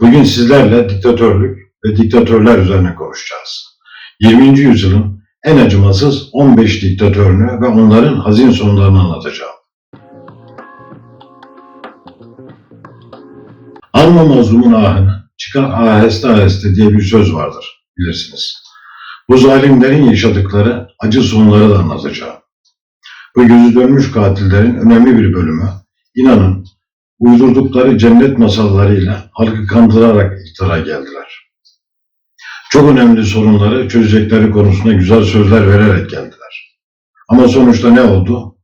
Bugün sizlerle diktatörlük ve diktatörler üzerine konuşacağız. 20. yüzyılın en acımasız 15 diktatörünü ve onların hazin sonlarını anlatacağım. Alma mazlumun ahını, çıkar aheste aheste diye bir söz vardır, bilirsiniz. Bu zalimlerin yaşadıkları acı sonları da anlatacağım. Bu gözü dönmüş katillerin önemli bir bölümü, inanın, uydurdukları cennet masallarıyla halkı kandırarak iktidara geldiler. Çok önemli sorunları çözecekleri konusunda güzel sözler vererek geldiler. Ama sonuçta ne oldu?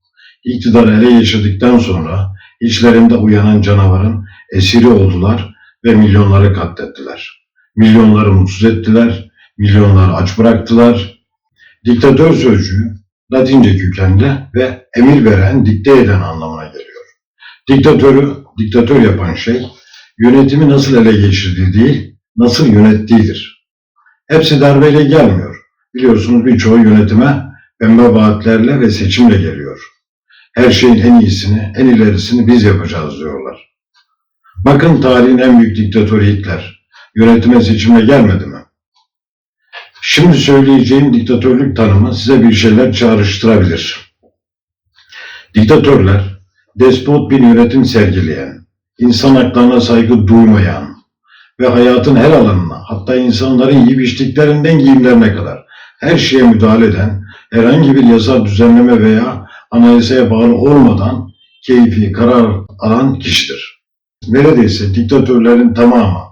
İktidarı ele geçirdikten sonra içlerinde uyanan canavarın esiri oldular ve milyonları katlettiler. Milyonları mutsuz ettiler, milyonları aç bıraktılar. Diktatör sözcüğü Latince kökenli ve emir veren, dikte eden anlamına geliyor. Diktatörü diktatör yapan şey yönetimi nasıl ele geçirdiği değil, nasıl yönettiğidir. Hepsi darbeyle gelmiyor. Biliyorsunuz birçoğu yönetime pembe vaatlerle ve seçimle geliyor. Her şeyin en iyisini, en ilerisini biz yapacağız diyorlar. Bakın tarihin en büyük diktatörü Hitler. Yönetime seçimle gelmedi mi? Şimdi söyleyeceğim diktatörlük tanımı size bir şeyler çağrıştırabilir. Diktatörler, despot bir yönetim sergileyen, insan haklarına saygı duymayan ve hayatın her alanına, hatta insanların yiyip içtiklerinden giyimlerine kadar her şeye müdahale eden, herhangi bir yasal düzenleme veya anayasaya bağlı olmadan keyfi karar alan kişidir. Neredeyse diktatörlerin tamamı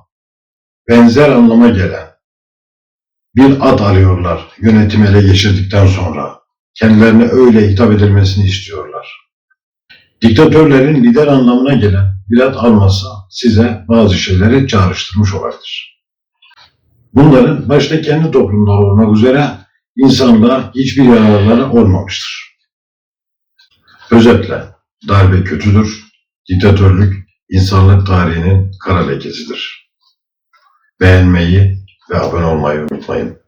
benzer anlama gelen bir ad alıyorlar yönetim ele geçirdikten sonra. Kendilerine öyle hitap edilmesini istiyorlar. Diktatörlerin lider anlamına gelen bir ad alması size bazı şeyleri çağrıştırmış olabilir. Bunların başta kendi toplumları olmak üzere insanlığa hiçbir yararları olmamıştır. Özetle darbe kötüdür, diktatörlük insanlık tarihinin kara lekesidir. Beğenmeyi ve abone olmayı unutmayın.